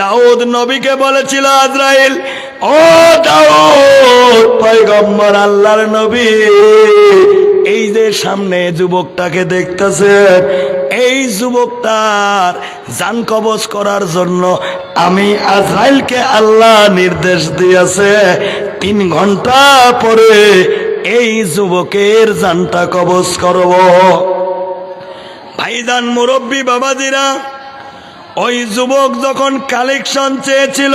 দাউদ নবীকে বলেছিল আজরাইল, ও দাউদ, পয়গম্বর আল্লাহর নবী, এই যে সামনে যুবকটাকে দেখতেছেন এই যুবকটার জান কবজ করার জন্য আমি আজরাইলকে আল্লাহ নির্দেশ দিয়েছে। তিন ঘণ্টা পরে এই যুবকের জানটা কবজ করব। ভাইদান মুরব্বী বাবাজিরা ওই যুবক যখন কালেকশন চেয়েছিল,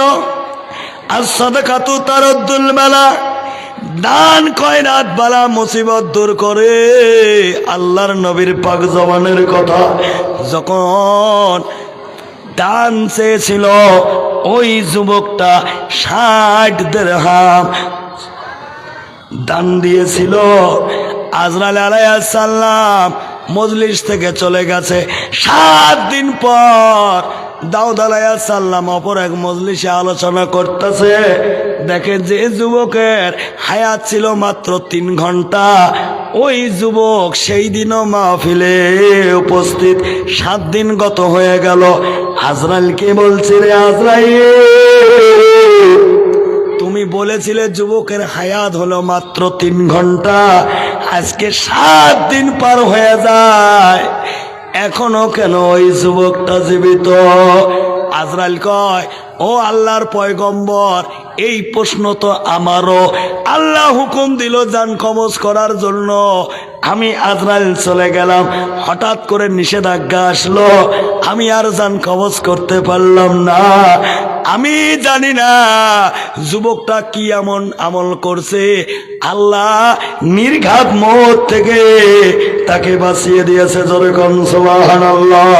আর সদকাতু তারদ্দুল বেলা দান কয়রাত বালা মুসিবত দূর করে। আল্লাহর নবীর পাক জবানের কথা যখন দান চেয়েছিল, ওই যুবকটা ষাট দেড়হাম দান দিয়েছিল। আজরাল আলাইসাল্লাম মজলিস থেকে চলে গেছে। সাত দিন পর দাউদ আলাইসাল্লাম অপর এক মজলিসে আলোচনা করতেছে। দেখে যে যুবকের হায়াত ছিল মাত্র তিন ঘণ্টা। ওই যুবক সেই দিনও মাহফিলে উপস্থিত। সাত দিন গত হয়ে গেল। আজরাইলকে বলছে রে তুমি বলেছিলে যুবকের হায়াত হলো মাত্র তিন ঘণ্টা। আজকে সাত দিন পার হয়ে যায়। এখনও কেন ওই যুবকটা জীবিত? আজরাইল কয়, ও আল্লাহর পয়গম্বর, এই প্রশ্ন তো আমারও। আল্লাহ হুকুম দিল যান কবজ করার জন্য। আমি আজরাইল চলে গেলাম। হঠাৎ করে নিষেধাজ্ঞা আসলো। আমি আর যান কবজ করতে পারলাম না। আমি জানি না যুবকটা কি এমন আমল করছে। আল্লাহ নির্ঘাত মত থেকে তাকে বাঁচিয়ে দিয়েছে যেরকম সোহান আল্লাহ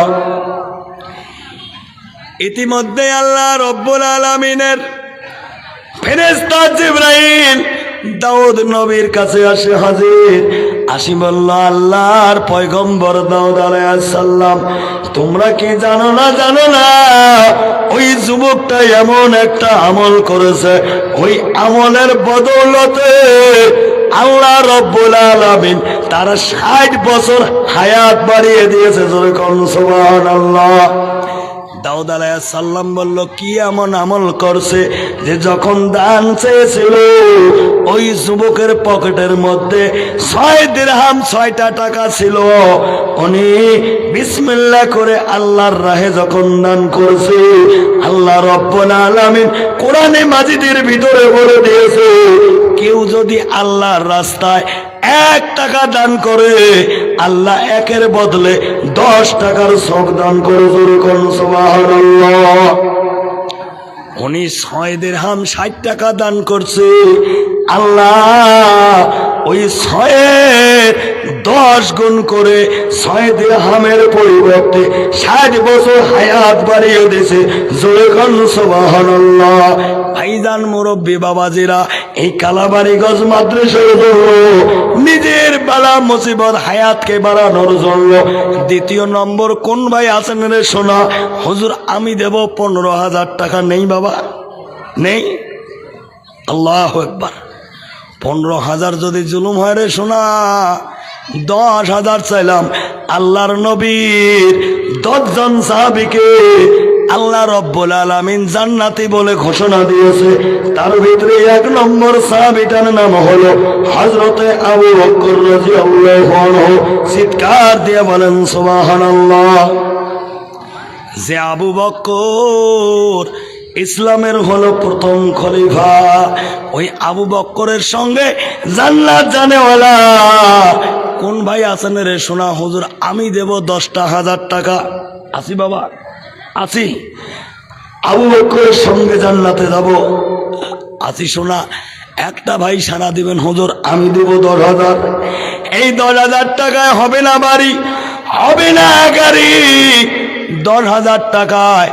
ইতিমধ্যে আল্লাহ রব্বুল আলমিনের ফেরেস্তা জিব্রাইল দাউদ নবীর কাছে আসে হাজির। আসি বলল আল্লাহর পয়গম্বর দাউদ আলাইসাল্লাম তোমরা কি জানো না জানো না? ওই যুবকটা এমন একটা আমল করেছে। ওই আমলের বদৌলতে আল্লাহ রব্বুল আলামিন তার ষাট বছর হায়াত বাড়িয়ে দিয়েছে যেরকম সুবহান আল্লাহ দাউদ সাল্লাম বলল, কি এমন আমল করছে যে যখন দান চেয়েছিল, ওই যুবকের পকেটের মধ্যে ছয় দিরহাম, ছয়টা টাকা ছিল। উনি বিসমিল্লা করে আল্লাহর রাহে যখন দান করছে, আল্লাহ রব্বুল আলামিন কোরআনে মাজিদের ভিতরে বলে দিয়েছে, কেউ যদি আল্লাহর রাস্তায় এক টাকা দান করে আল্লাহ একের বদলে দশ টাকার শখ দান করে জোরে উনি ছয় দেড়হাম ষাট টাকা দান করছে। আল্লাহ ওই ছয়ের দশ গুণ করে ছয় দেড়হামের পরিবর্তে ষাট বছর হায়াত বাড়িয়ে দিয়েছে। জোরে করুন সুবহানাল্লাহ। ভাইজান মুরব্বী বাবাজিরা, এই কালাবাড়ি গজ মাদ্রাসার বালা মুসিবত হায়াতকে বাড়ানোর জন্য। দ্বিতীয় নম্বর, কোন ভাই আছেন রে শোনা হুজুর, আমি দেব পনেরো হাজার টাকা। নেই বাবা, নেই। আল্লাহ একবার পনেরো হাজার যদি জুলুম হয় রে শোনা দশ হাজার চাইলাম। আল্লাহর নবীর দশজন সাহাবিকে আল্লাহ রব্বুল আলামিন জান্নাতি বলে ঘোষণা দিয়েছে। তার ভিতরে এক নম্বর সাহাবিটার নাম হলো হজরতে আবু বকর আনহু। চিৎকার দিয়ে বলেন, সুবহানাল্লাহ। যে আবু বক্কর ইসলামের হলো প্রথম খলিফা, ওই আবু বক্করের সঙ্গে জান্নাত জানেওয়ালা। কোন ভাই আছেন রে? সোনা হুজুর, আমি দেব দশটা হাজার টাকা। আসি বাবা। আসি আবু বকরের সঙ্গে জান্নাতে যাব। আসি শোনা একটা ভাই সারা দিবেন, হজর, আমি দেব দশ হাজার। এই দশ হাজার টাকায় হবে না বাড়ি, হবে না গাড়ি। দশ হাজার টাকায়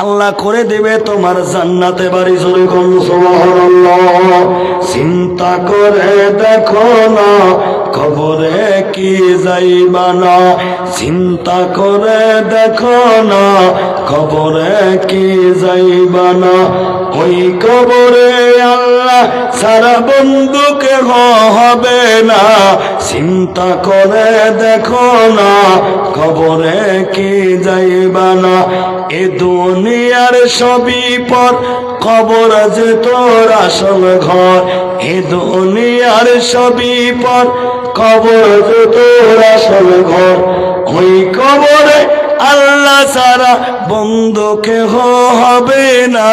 আল্লাহ করে দেবে তোমার জান্নাতে বাড়ি চলে কোন চিন্তা করে দেখো না খবরে কি যাইবা না। চিন্তা করে দেখো না খবরে কি যাইবা না। ওই কবরে আল্লাহ সারা বন্ধুকে হবে না। চিন্তা করে দেখো না কবরে কি যাইবা না। এ দুনিয়ার সবই পর কবর যে তোর আসল ঘর। এ দুনিয়ার সবই পর কবর যে তোর আসল ঘর। ওই কবরে আল্লাহ সারা বন্ধুকে হবে না।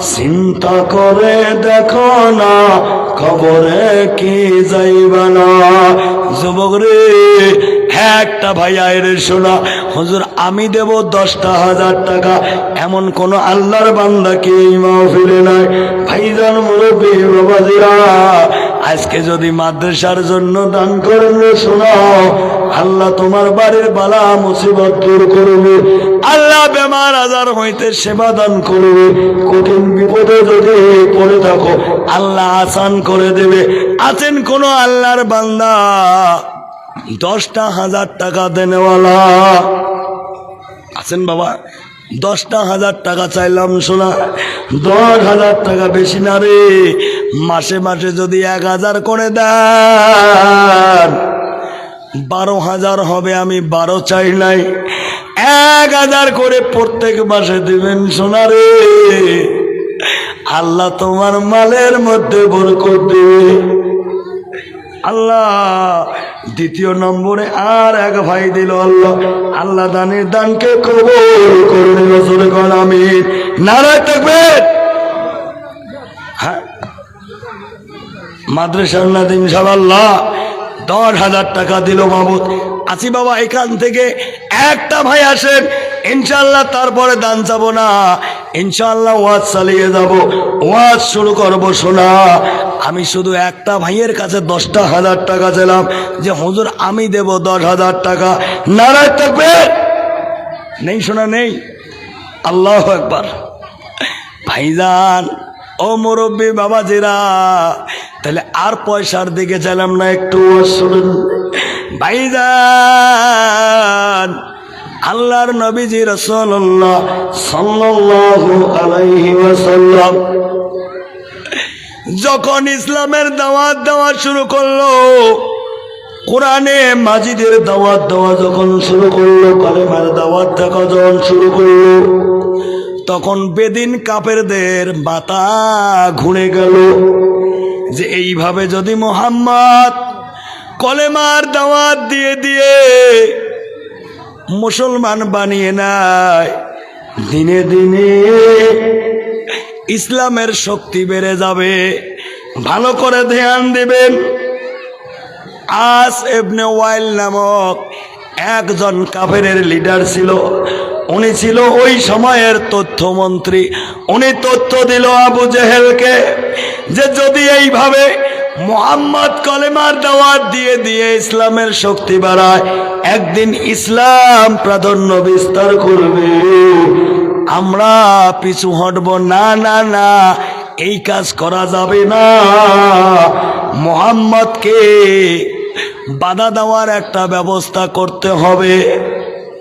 চিন্তা করে দেখো না খবরে কি যাইবা না। যুবক রে, একটা ভাই রে শোনা, হুজুর, আমি দেব দশটা হাজার টাকা। এমন কোন আল্লাহর বান্দা কি এই মাহফিলে নাই? ভাইজান মুরব্বী, বাবাজিরা আজকে যদি মাদ্রাসার জন্য দান করলে শোনাও আল্লাহ তোমার বাড়ির বালা মুসিবত দূর করবে। আল্লাহ বেমার আজার হইতে সেবা দান করবে। কঠিন বিপদে যদি পড়ে থাকো, আল্লাহ আসান করে দেবে। আছেন কোন আল্লাহর বান্দা? দশটা হাজার টাকা দেনেওয়ালা। আছেন বাবা? দশটা হাজার টাকা চাইলাম, সোনা। দশ হাজার টাকা বেশি না রে। মাসে মাসে যদি এক হাজার করে দেন, বারো হাজার হবে, আমি বারো চাই নাই। এক হাজার করে প্রত্যেক মাসে দিবেন, সোনা রে। আল্লাহ তোমার মালের মধ্যে বরকত দেবে। আল্লাহ, দ্বিতীয় নম্বরে আর এক ভাই দিল আল্লাহ। আল্লাহ দানের দানকে কবল আমি। নারায় থাকবে হ্যাঁ। মাদ্রাসার নাদিম দশ হাজার টাকা দিল মাহবুদ আসি বাবা, এখান থেকে একটা ভাই আসেন ইনশাল্লাহ তারপরে দান চাবো না। ইনশাল্লাহ ওয়াজ চালিয়ে যাব। ওয়াজ শুরু করব শোনা আমি শুধু একটা ভাইয়ের কাছে দশটা হাজার টাকা ছিলাম যে, হুজুর, আমি দেব দশ হাজার টাকা। নারায় থাকবে নেই শোনা নেই। আল্লাহ একবার ভাইজান, ও মুরব্বী বাবাজিরা, তাহলে আর পয়সার দিকে চাইলাম না, একটু ভাইজান, আল্লাহর নবীজি রসল্লাহ যখন ইসলামের দাওয়াত দেওয়া শুরু করল, কোরআনে মাজিদের দাওয়াত দেওয়া যখন শুরু করল, কালেমার দাওয়াত দেখা যখন শুরু করল তখন বেদিন কাপেরদের মাথা ঘুরে গেল যে এইভাবে যদি মোহাম্মদ কলেমার দাওয়াত দিয়ে দিয়ে মুসলমান বানিয়ে নেয়, দিনে দিনে ইসলামের শক্তি বেড়ে যাবে, ভালো করে ধ্যান দেবেন। আস এবনে ওয়াইল নামক একজন কাফেরের লিডার ছিল। উনি ছিল ওই সময়ের তথ্যমন্ত্রী। উনি তথ্য দিল আবু জেহেলকে যে যদি এইভাবে মোহাম্মদ কলেমার দাওয়াত দিয়ে দিয়ে ইসলামের শক্তি বাড়ায়, একদিন ইসলাম প্রাধান্য বিস্তার করবে। আমরা পিছু হটব, না না না, এই কাজ করা যাবে না। মোহাম্মদকে বাধা দেওয়ার একটা ব্যবস্থা করতে হবে।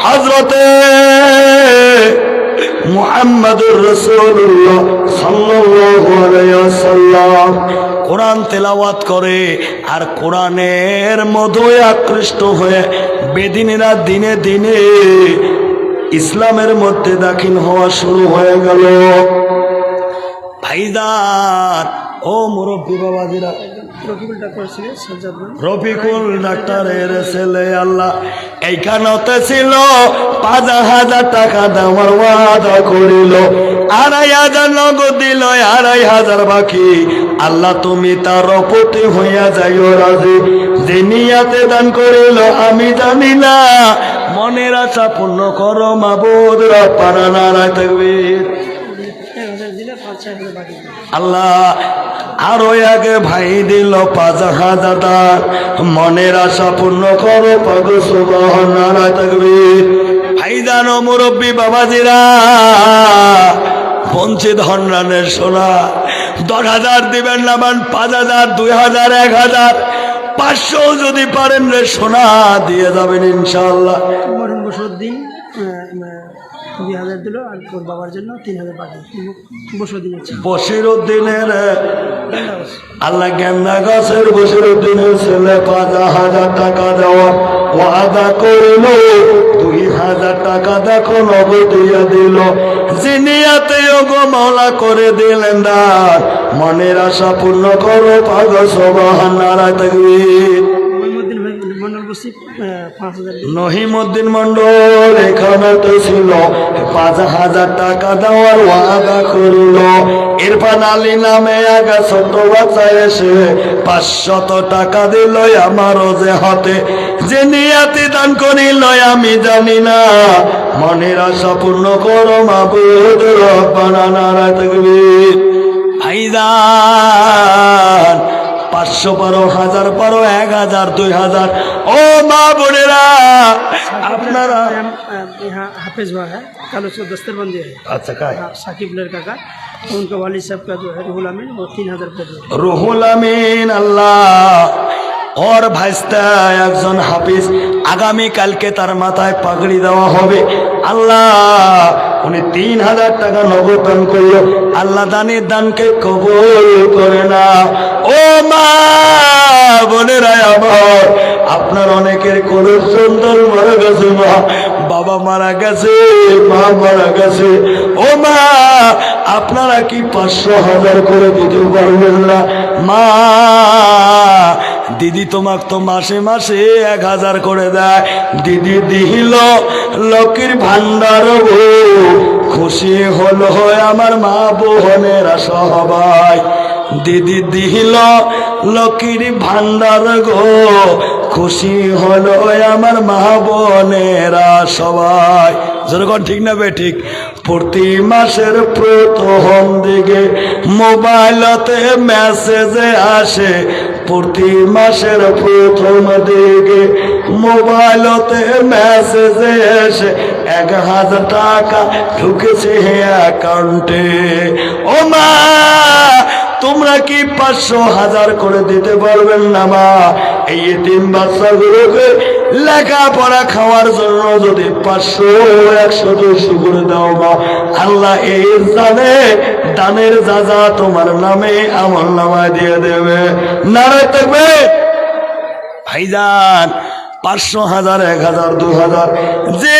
হজরতে মুহাম্মাদুর রাসূলুল্লাহ সাল্লাল্লাহু আলাইহি ওয়াসাল্লাম কোরআন তেলাওয়াত করে আর কোরআনের মধুয়ে আকৃষ্ট হয়ে বেদিনেরা দিনে দিনে ইসলামের মধ্যে দাখিল হওয়া শুরু হয়ে গেল। ভাইদার ও মুরব্বী বাবাজিরা। রফিকুল ডাক্তারের ছেলে আল্লাহ এইখানতে ছিল পাঁচ হাজার টাকা দেওয়ার ওয়াদা করিল। আড়াই হাজার নগদ দিল আড়াই হাজার বাকি। আল্লাহ তুমি তার প্রতি হইয়া যাইও রাজি। যে নিয়াতে দান করিল আমি জানি না। মনের আশা পূর্ণ করো মাবুদ পারা নারায় থাকবে আল্লাহ আরও আগে ভাই দিল পাঁচ হাজার। মনের আশা পূর্ণ করো পাগ সুবাহ নারায় থাকবে ভাই জানো মুরব্বী বাবাজিরা বঞ্চিত হনরানের সোনা। দশ হাজার দিবেন না মান পাঁচ হাজার দুই হাজার এক হাজার। পাঁচশো যদি পারেন রে সোনা দিয়ে যাবেন ইনশাল্লাহ দিন দুই হাজার দিল আর ওর বাবার জন্য তিন হাজার বাকি। বছর দিন হচ্ছে বসির উদ্দিনের, আল্লাহ গেন্দা গাছের বসির উদ্দিনের ছেলে পাঁচ হাজার টাকা দেওয়া ওয়াদা করিল। দুই হাজার টাকা দেখো নগদ দিয়ে দিল। জিনিয়াতে গো মাওলা করে দিলেন দান। মনের আশা পূর্ণ করো পাগ সবাহান নারায় পাঁচ হাজার নহিমুদ্দিন মন্ডল এখানে তো ছিল পাঁচ হাজার টাকা দেওয়ার ওয়াদা করিল। ইরফান আলী নামে আগা ছোট বাচ্চা এসে পাঁচশত টাকা দিল আমারও যে হাতে যে নিয়াতি দান করিল আমি জানি না। মনের আশা পূর্ণ করো মাবুদ রব্বানা নারায় থাকবি ভাইদান পাঁচশো পারো হাজার পারো এক হাজার দুই হাজার ও মা বোনেরা আপনারা यहाँ हाफिज हुआ है कल उसको दस्तरबंदी है আচ্ছা কাজ हाँ, साकिब लड़का का तो उनका वाली साहब का जो है रुहुल अमीन वो तीन हजार रुपये दिए রুহুল আমিন আল্লাহ ওর ভাইস্তা একজন হাফিজ আগামী কালকে তার মাথায় পাগড়ি দেওয়া হবে আল্লাহ উনি তিন হাজার টাকা নগদ দান করল। আল্লাহ দানের দানকে কবুল করে না। ও মা, বোনেরা আমার, আপনার অনেকের কোন সুন্দর মারা গেছে, মা। বাবা মারা গেছে, মা মারা গেছে। ও মা, আপনারা কি পাঁচশো হাজার করে দিতে পারবেন না? মা দিদি তোমাক তো মাসে মাসে এক হাজার করে দেয়। দিদি দিহিল, লক্ষ্মীর ভান্ডার খুশি হলো আমার মা বোনেরা সবাই দিদি দিহিল, লক্ষ্মীর ভান্ডার গো। খুশি হলো আমার মা বোনেরা সবাই যেরকম ঠিক না বে, ঠিক? প্রতি মাসের প্রথম দিকে মোবাইলতে মেসেজে আসে প্রতি মাসের প্রথম দিকে মোবাইলতে মেসেজে এসে এক হাজার টাকা ঢুকেছে অ্যাকাউন্টে। ও মা, তোমরা কি পাঁচশো হাজার করে দিতে পারবেন না মা? এই তিন বাচ্চাগুলোকে লেখাপড়া খাওয়ার জন্য যদি পাঁচশো একশো দুশো করে দাও বা আল্লাহ এই দানে দানের যা যা তোমার নামে আমার নামায় দিয়ে দেবে। নারায় থাকবে। ভাইজান, পাঁচশো হাজার, এক হাজার, দু হাজার, যে